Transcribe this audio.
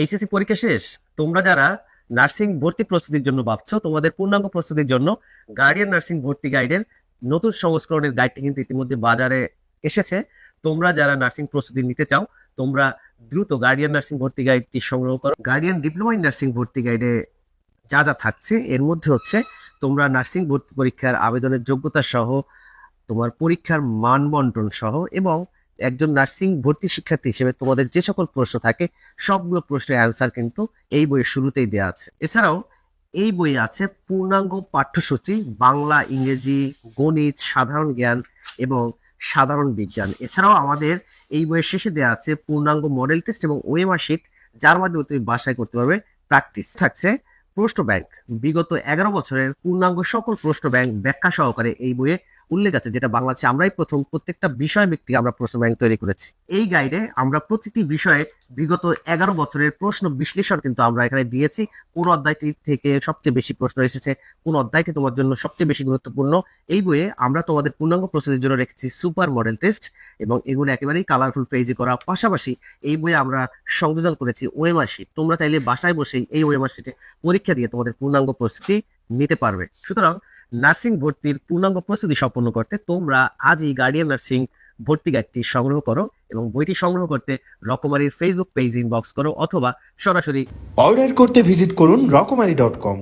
HSC পরীক্ষা শেষ। তোমরা যারা নার্সিং ভর্তি প্রস্তুতির জন্য ভাবছ, তোমাদের পূর্ণাঙ্গ প্রস্তুতির জন্য গার্ডিয়ান নার্সিং ভর্তি গাইডের নতুন সংস্করণের গাইডটি কিন্তু ইতিমধ্যে বাজারে এসেছে। তোমরা যারা নার্সিং প্রস্তুতি নিতে চাও, তোমরা দ্রুত গার্ডিয়ান নার্সিং ভর্তি গাইডটি সংগ্রহ করো। গার্ডিয়ান ডিপ্লোমা ইন নার্সিং ভর্তি গাইডে যা যা থাকছে, এর মধ্যে হচ্ছে তোমরা নার্সিং ভর্তি পরীক্ষার আবেদনের যোগ্যতা সহ, তোমার পরীক্ষার মান বন্টন সহ এবং একজন নার্সিং ভর্তি শিক্ষার্থী হিসেবে তোমাদের যে সকল প্রশ্ন থাকে, সবগুলো প্রশ্নের অ্যান্সার কিন্তু এই বইয়ের শুরুতেই দেওয়া আছে। এছাড়াও এই বইয়ে আছে পূর্ণাঙ্গ পাঠ্যসূচি, বাংলা, ইংরেজি, গণিত, সাধারণ জ্ঞান এবং সাধারণ বিজ্ঞান। এছাড়াও আমাদের এই বইয়ের শেষে দেওয়া আছে পূর্ণাঙ্গ মডেল টেস্ট এবং ওএমআর শিট যার মাধ্যমে তুমি বাসায় করতে পারবে প্র্যাকটিস থাকছে প্রশ্ন ব্যাংক বিগত এগারো বছরের পূর্ণাঙ্গ সকল প্রশ্ন ব্যাংক ব্যাখ্যা সহকারে এই বইয়ে উল্লেখ আছে যেটা বাংলাদেশে আমরাই প্রথম প্রত্যেকটা বিষয় ভিত্তিক আমরা প্রশ্ন ব্যাংক তৈরি করেছি। এই গাইডে আমরা প্রতিটি বিষয়ে বিগত এগারো বছরের প্রশ্ন বিশ্লেষণ কিন্তু আমরা এখানে দিয়েছি। কোন অধ্যায়টি থেকে সবচেয়ে বেশি প্রশ্ন এসেছে, কোন অধ্যায়টি তোমার জন্য সবচেয়ে বেশি গুরুত্বপূর্ণ, এই বইয়ে আমরা তোমাদের পূর্ণাঙ্গ প্রস্তুতির জন্য রেখেছি সুপার মডেল টেস্ট এবং এগুলো একেবারেই কালারফুল পেজে করা। পাশাপাশি এই বইয়ে আমরা সংযোজন করেছি শিট তোমরা চাইলে বাসায় বসেই এই ওএমআর শিটে পরীক্ষা দিয়ে তোমাদের পূর্ণাঙ্গ প্রস্তুতি নিতে পারবে। সুতরাং নার্সিং ভর্তির পূর্ণাঙ্গ প্রস্তুতি সম্পন্ন করতে তোমরা আজই গার্ডিয়ান নার্সিং ভর্তি গাইডটি সংগ্রহ করো এবং বইটি সংগ্রহ করতে রকমারির ফেসবুক পেজ ইনবক্স করো অথবা সরাসরি অর্ডার করতে ভিজিট করুন রকমারি ডট কম